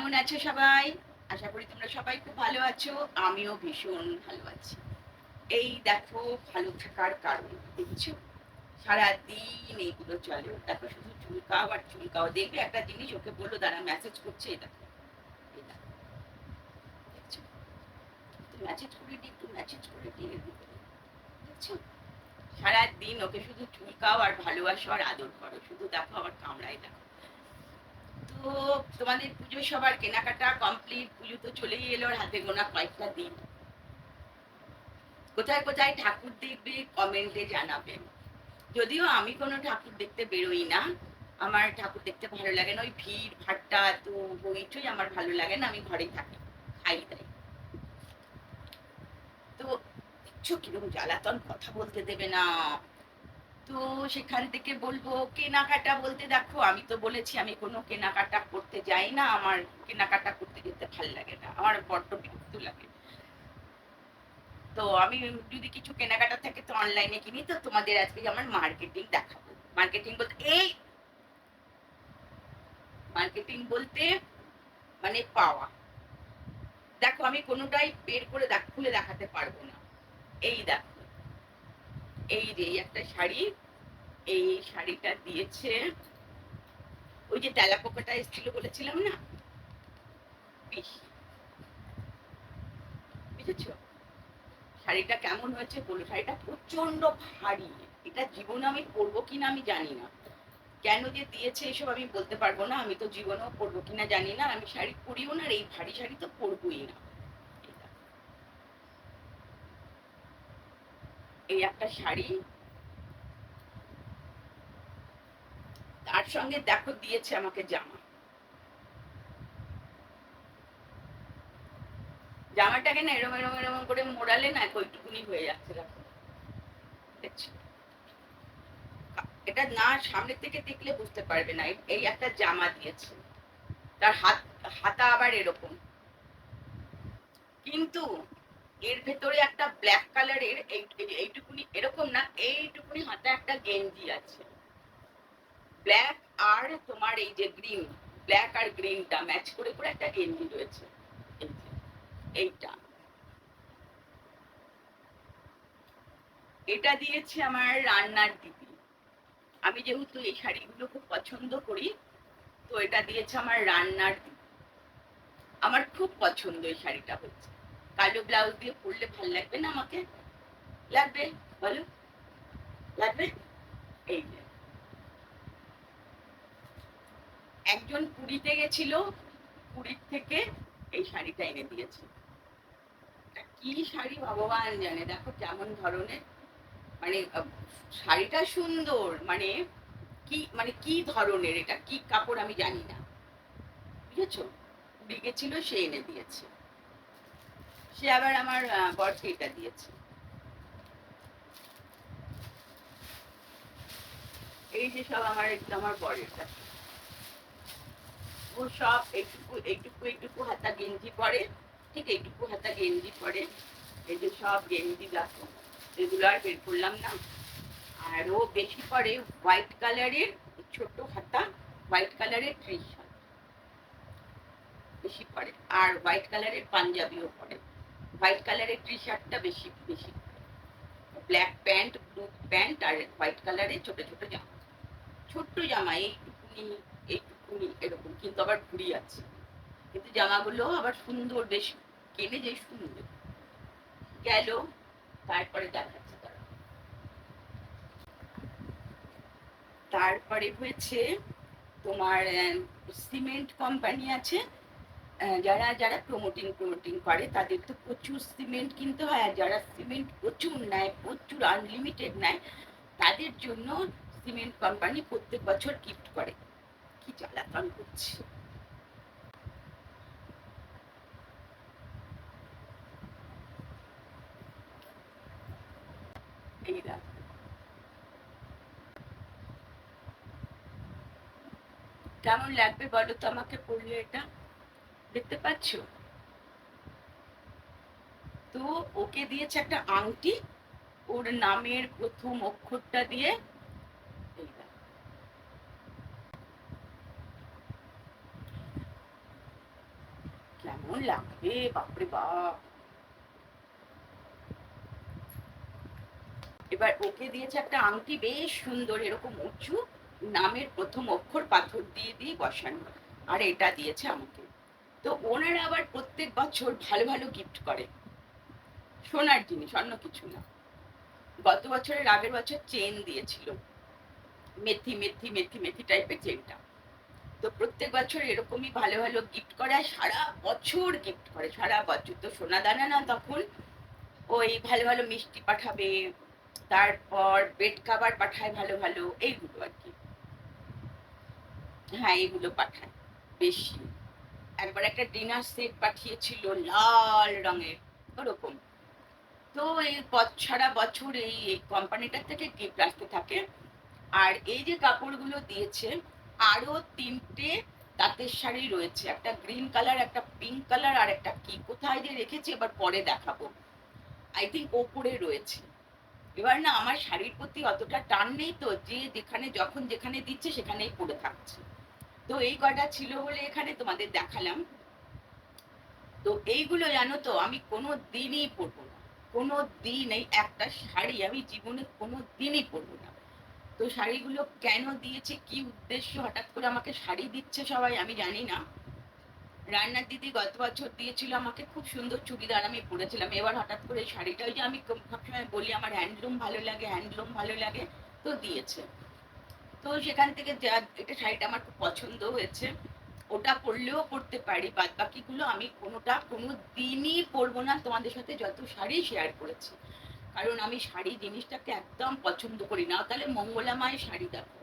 কেমন আছো সবাই? আশা করি তোমরা সবাই খুব ভালো আছো, আমিও ভীষণ ভালো আছি। এই দেখো, ভালো থাকার কারণ দেখছ? সারাদিন এইগুলো চলে। দেখো, শুধু চুলকাও আর চুলকাও। দেখবে একটা জিনিস ওকে বলল, দাঁড়া মেসেজ করছে দেখছ? মেসেজ করে দিই একটু করে দেখছ? সারাদিন ওকে শুধু চুলকাও আর ভালোবাসো আর আদর করো। শুধু দেখো, আবার কামড়াই দেখো। তো তোমাদের পুজো সবার কেনাকাটা কমপ্লিট পুজো তো চলেই এলো হাতে গোনা কয়েকটা দিন। কোথায় কোথায় ঠাকুর দেখবে কমেন্টে জানাবেন যদিও আমি কোনো ঠাকুর দেখতে বেরোই না, আমার ঠাকুর দেখতে ভালো লাগে না, ওই ভিড়, ভাট্টা, তো বইটই আমার ভালো লাগে না, আমি ঘরেই থাকি, খাই তাই। তো দেখছ কীরকম জ্বালাতন কথা বলতে দেবে না। তো সেখান থেকে বলব, কেনাকাটা বলতে দেখো, আমি তো বলেছি, আমি কোনো কেনাকাটা করতে যাই না। আমার কেনাকাটা করতে যেতে ভালো লাগে না। আমার বড্ড বিরক্ত লাগে। তো আমি যদি কিছু কেনাকাটা থাকে তো অনলাইনে কিনি। তো তোমাদের আজকে আমার মার্কেটিং দেখাবো। মার্কেটিং বলতে এই মার্কেটিং বলতে মানে পাওয়া। দেখো, আমি কোনোটাই বের করে খুলে দেখাতে পারব না। এই দেখো। এই যে একটা শাড়ি, এই শাড়িটা দিয়েছে। ওই যে তেলা পোকাটা এসেছিল বলেছিলাম না। বুঝেছ? শাড়িটা কেমন হয়েছে বলো? শাড়িটা প্রচণ্ড ভারী। এটা জীবনে আমি পরবো কিনা আমি জানি না। কেন যে দিয়েছে এসব আমি বলতে পারব না। আমি তো জীবনেও পরবো কিনা জানি না। আমি শাড়ি পরিও না আর এই ভারী শাড়ি তো পরবোই না এই দেখো। এই একটা শাড়ি। তার সঙ্গে দেখো দিয়েছে আমাকে জামা। জামাটাকে না এরম এরম এরম করে মোড়ালে না ওইটুকুনি হয়ে যাচ্ছে, দেখো। এটা না সামনে থেকে দেখলে বুঝতে পারবে না এই একটা জামা দিয়েছে। তার হাত, হাতা আবার এরকম। কিন্তু এর ভেতরে একটা ব্ল্যাক কালারের এই এই- এইটুকুনি, এরকম না, এইটুকুনি হাতে একটা গেঞ্জি আছে। ব্ল্যাক আর তোমার এই যে গ্রিন ব্ল্যাক আর গ্রিনটা ম্যাচ করে করে একটা গেঞ্জি রয়েছে। এইটা। এটা দিয়েছে আমার রান্নার দিদি। আমি যেহেতু এই শাড়িগুলো খুব পছন্দ করি, তো এটা দিয়েছে আমার রান্নার দিদি। আমার খুব পছন্দ এই শাড়িটা হচ্ছে। কালো ব্লাউজ দিয়ে পরলে ভালো লাগবে না আমাকে? লাগবে? বলো। লাগবে? এই একজন পুরীতে গেছিল, পুরীর থেকে এই শাড়িটা এনে দিয়েছে। কি শাড়ি ভগবান জানে? দেখো কেমন ধরনের। মানে শাড়িটা সুন্দর। মানে কি মানে কি ধরনের এটা? কি কাপড় আমি জানি না। বুঝেছ? পুরী গেছিল, সে এনে দিয়েছে। সে আবার আমার বরকে এটা দিয়েছে। এই যে সব আমার একটু আমার বরের কাছে। ও সব এইটুকু এইটুকু এইটুকু হাতা গেঞ্জি পরে, ঠিক এইটুকু হাতা গেঞ্জি পরে, এই যে সব গেঞ্জি দেখো, এগুলো আর বের করলাম না। আর ও বেশি পরে হোয়াইট কালারের ছোট হাতা, হোয়াইট কালারের টি শার্ট বেশি পরে, আর হোয়াইট কালারের পাঞ্জাবিও পরে। হোয়াইট কালারের টি শার্টটা বেশি বেশি। ব্ল্যাক প্যান্ট, ব্লু প্যান্ট আর হোয়াইট কালারের ছোট ছোট জামা। ছোট্ট জামা, এইটুকুনি এইটুকুনি এরকম, কিন্তু আবার ঘুরি আছে। কিন্তু জামাগুলো আবার সুন্দর, বেশ কেনে যে সুন্দর। গেল, তারপরে দেখাচ্ছে তারা। তারপরে হয়েছে তোমার সিমেন্ট কোম্পানি আছে। যারা যারা প্রমোটিং প্রমোটিং করে, তাদের তো প্রচুর সিমেন্ট কিনতে হয় আর যারা সিমেন্ট প্রচুর নেয়, প্রচুর আনলিমিটেড নেয়, তাদের জন্য সিমেন্ট কোম্পানি প্রত্যেক বছর গিফট করে। কি জ্বালাতন করছে। কেমন লাগবে বলো তো আমাকে পড়লে এটা? দেখতে পাচ্ছ? তো ওকে দিয়েছে একটা আংটি, ওর নামের প্রথম অক্ষরটা দিয়ে কেমন লাগবে, বাপরে বাপ। এবার ওকে দিয়েছে একটা আংটি, বেশ সুন্দর, এরকম উঁচু, নামের প্রথম অক্ষর পাথর দিয়ে দিয়ে বসানো। আর এটা দিয়েছে আমাকে। তো ওনারা আবার প্রত্যেক বছর ভালো ভালো গিফট করে। সোনার জিনিস, অন্য কিছু না। গত বছরের আগের বছর চেন দিয়েছিল। মেথি মেথি মেথি মেথি টাইপের চেনটা তো প্রত্যেক বছর এরকমই ভালো ভালো গিফট করে আর সারা বছর গিফট করে। সারা বছর তো সোনা দানা না তখন। ওই ভালো ভালো মিষ্টি পাঠাবে, তারপর বেড কাভার পাঠায় ভালো ভালো, এইগুলো আর কি। হ্যাঁ এইগুলো পাঠায়, বেশি। একবার একটা ডিনার সেট পাঠিয়েছিল লাল রঙের, ওরকম। তো এই সারা বছর এই কোম্পানিটার থেকে গিফট আসতে থাকে। আর এই যে কাপড়গুলো দিয়েছে, আরও তিনটে তাঁতের শাড়ি রয়েছে। একটা গ্রিন কালার একটা পিঙ্ক কালার আর একটা কি, কোথায় যে রেখেছি, এবার পরে দেখাবো। আই থিঙ্ক ওপরে রয়েছে। এবার না, আমার শাড়ির প্রতি অতটা টান নেই তো, যে যেখানে, যখন যেখানে দিচ্ছে, সেখানেই পড়ে থাকছে। তো এই কটা ছিল বলে এখানে তোমাদের দেখালাম। তো এইগুলো জানো তো, আমি কোনো দিনই পরবো না। কোনো দিন এই একটা শাড়ি আমি জীবনে কোনো দিনই পরবো না। তো শাড়িগুলো কেন দিয়েছে, কি উদ্দেশ্য, হঠাৎ করে আমাকে শাড়ি দিচ্ছে সবাই, আমি জানি না। রান্নার দিদি গত বছর দিয়েছিল আমাকে, খুব সুন্দর চুড়িদার আমি পরেছিলাম। এবার হঠাৎ করে শাড়িটা ওই যে আমি সবসময় বলি, আমার হ্যান্ডলুম ভালো লাগে, হ্যান্ডলুম ভালো লাগে, তো দিয়েছে। তো সেখান থেকে যা এটা শাড়িটা আমার খুব পছন্দ হয়েছে। ওটা পরলেও পরতে পারি বাদ বাকিগুলো আমি কোনোটা, কোনো দিনই পরবো না। তোমাদের সাথে যত শাড়ি শেয়ার করেছি। কারণ আমি শাড়ি জিনিসটাকে একদম পছন্দ করি না। তাহলে মঙ্গলামায় শাড়ি দেখো।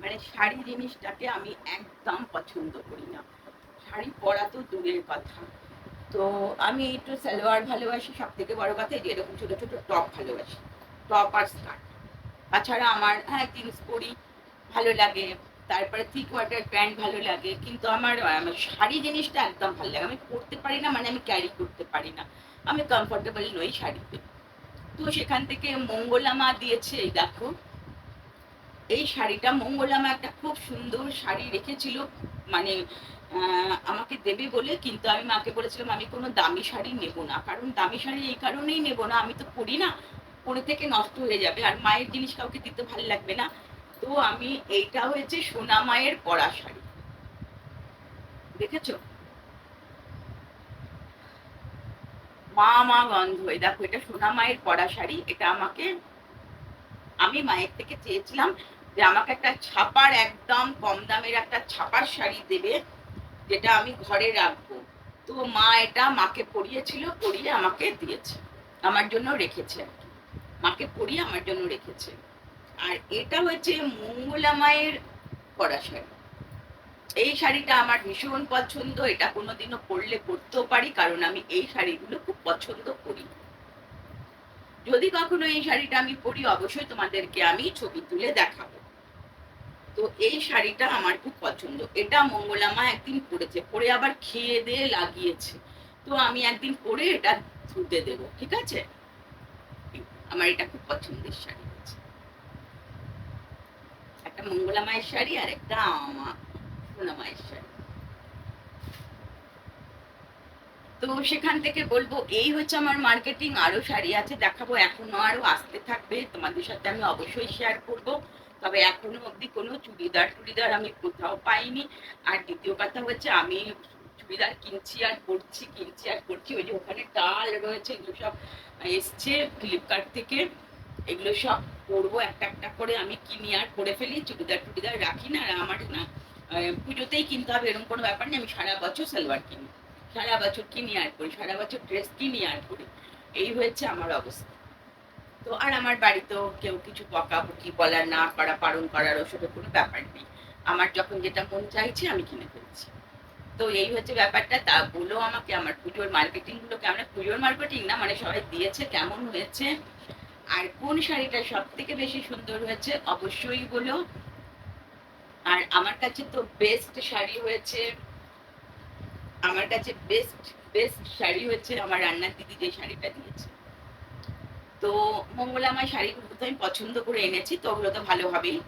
মানে শাড়ি জিনিসটাকে আমি একদম পছন্দ করি না। শাড়ি পরা তো দূরের কথা। তো আমি একটু সালোয়ার ভালোবাসি সব থেকে বড় কথা যে এরকম ছোট ছোট টপ ভালোবাসি। টপ আর স্কার্ট তাছাড়া আমার হ্যাঁ জিন্স পরি ভালো লাগে, তারপরে থ্রি কোয়ার্টার প্যান্ট ভালো লাগে, কিন্তু আমার শাড়ি জিনিসটা একদম ভালো লাগে। আমি পরতে পারি না মানে আমি ক্যারি করতে পারি না। আমি কমফোর্টেবল নই শাড়িতে। তো সেখান থেকে মঙ্গলামা দিয়েছে, এই দেখো। এই শাড়িটা মঙ্গলামা একটা খুব সুন্দর শাড়ি রেখেছিল। মানে আমাকে দেবে বলে, কিন্তু আমি মাকে বলেছিলাম, আমি কোনো দামি শাড়ি নেব না। কারণ দামি শাড়ি এই কারণেই নেব না। আমি তো পরি না। পরে থেকে নষ্ট হয়ে যাবে আর মায়ের জিনিস কাউকে দিতে ভালো লাগবে না। তো আমি এইটা হয়েছে সোনা মায়ের পরা শাড়ি। দেখেছ? মা মা, গন্ধ। এই দেখো, এটা সোনা মায়ের পরা শাড়ি। এটা আমাকে, আমি মায়ের থেকে চেয়েছিলাম যে আমাকে একটা ছাপার, একদম কম দামের একটা ছাপার শাড়ি দেবে, যেটা আমি ঘরে রাখব। তো মা এটা মাকে পরিয়েছিল, পরিয়ে আমাকে দিয়েছে। আমার জন্য রেখেছে। মাকে পরিয়ে আমার জন্য রেখেছে। আর এটা হচ্ছে মঙ্গলা মায়ের পরা শাড়ি এই শাড়িটা আমার ভীষণ পছন্দ, এটা কোনোদিনও পরলে পরতেও পারি, কারণ আমি এই শাড়িগুলো খুব পছন্দ করি। যদি কখনো এই শাড়িটা আমি পরি, অবশ্যই তোমাদেরকে আমি ছবি তুলে দেখাবো। তো এই শাড়িটা আমার খুব পছন্দ। এটা মঙ্গলামা একদিন পরেছে, পরে আবার খেয়ে দিয়ে লাগিয়েছে। তো আমি একদিন পরে এটা ধুতে দেব, ঠিক আছে? আমার এটা খুব পছন্দের শাড়ি আছে একটা মঙ্গলা মায়ের শাড়ি আর একটা সোনা মায়ের শাড়ি। তো সেখান থেকে বলব, এই হচ্ছে আমার মার্কেটিং আরও শাড়ি আছে দেখাবো, এখনও আরও আসতে থাকবে, তোমাদের সাথে আমি অবশ্যই শেয়ার করব। তবে এখনও অবধি কোনো চুড়িদার টুড়িদার আমি কোথাও পাইনি। আর দ্বিতীয় কথা হচ্ছে আমি চুড়িদার কিনছি আর পরছি, কিনছি আর পরছি, ওই যে ওখানে ডাল রয়েছে এগুলো সব এসছে ফ্লিপকার্ট থেকে। এগুলো সব পরবো একটা একটা করে আমি কিনি আর পরে ফেলি, চুড়িদার টুড়িদার রাখি না, আর আমার না পুজোতেই কিনতে হবে, এরকম কোনো ব্যাপার নেই, আমি সারা বছর সালোয়ার কিনি। সারা বছর কিনি আর করি, সারা বছর ড্রেস কিনি আর করি, এই হয়েছে আমার অবস্থা। তো আর আমার বাড়িতেও কেউ কিছু বকাবকি বলার, না করা, পালন করার ওসবের কোনো ব্যাপার নেই। আমার যখন যেটা মন চাইছে, আমি কিনে ফেলছি। তো এই হচ্ছে ব্যাপারটা, তা বলো আমাকে আমার পুজোর মার্কেটিংগুলো কেমন? পুজোর মার্কেটিং না মানে সবাই দিয়েছে, কেমন হয়েছে? আর কোন শাড়িটা সব থেকে বেশি সুন্দর হয়েছে অবশ্যই বলো। আর আমার কাছে তো বেস্ট শাড়ি হয়েছে, আমার কাছে বেস্ট বেস্ট শাড়ি হচ্ছে আমার রান্নার দিদি যে শাড়িটা দিয়েছে। তো মঙ্গলা আমার শাড়িগুলো তো আমি পছন্দ করে এনেছি, তো ওগুলো তো ভালো হবেই।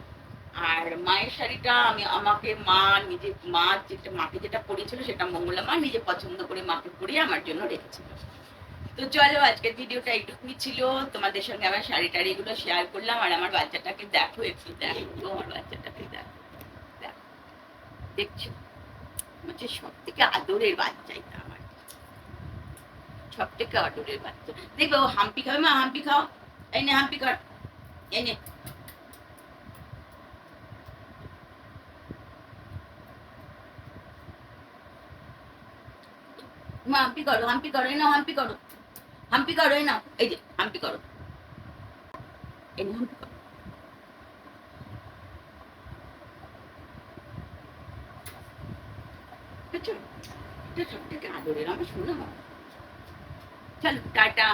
আর মায়ের শাড়িটা আমি আমাকে মা নিজে, মা যেটা, মাকে যেটা পরেছিল সেটা মঙ্গলা মা নিজে পছন্দ করে মাকে পরিয়ে আমার জন্য রেখেছিল। তো চলো, আজকের ভিডিওটা এইটুকুই ছিল। তোমাদের সঙ্গে আমার শাড়ি টাড়ি এগুলো শেয়ার করলাম আর আমার বাচ্চাটাকে দেখো একটু, দেখো আমার বাচ্চাটাকে দেখো দেখো। দেখছ? সব থেকে আদরের বাচ্চা এটা আমার। সব থেকে আদরের বাচ্চা। দেখবে ও হাম্পি খাবে মা, হাম্পি খাও। এই নে, হাম্পি কর এই নে। মা, হাম্পি করো হাম্পি করো, এই নাও, হাম্পি করো। হাম্পি করো, এই নাও, এই যে, হাম্পি করো। এই নাও, হাম্পি করো। সব থেকে চলো টাটা।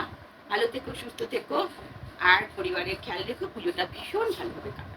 ভালো থেকো, সুস্থ থেকো। আর পরিবারের খেয়াল রেখো, পুজোটা ভীষণ ভালোভাবে কাটো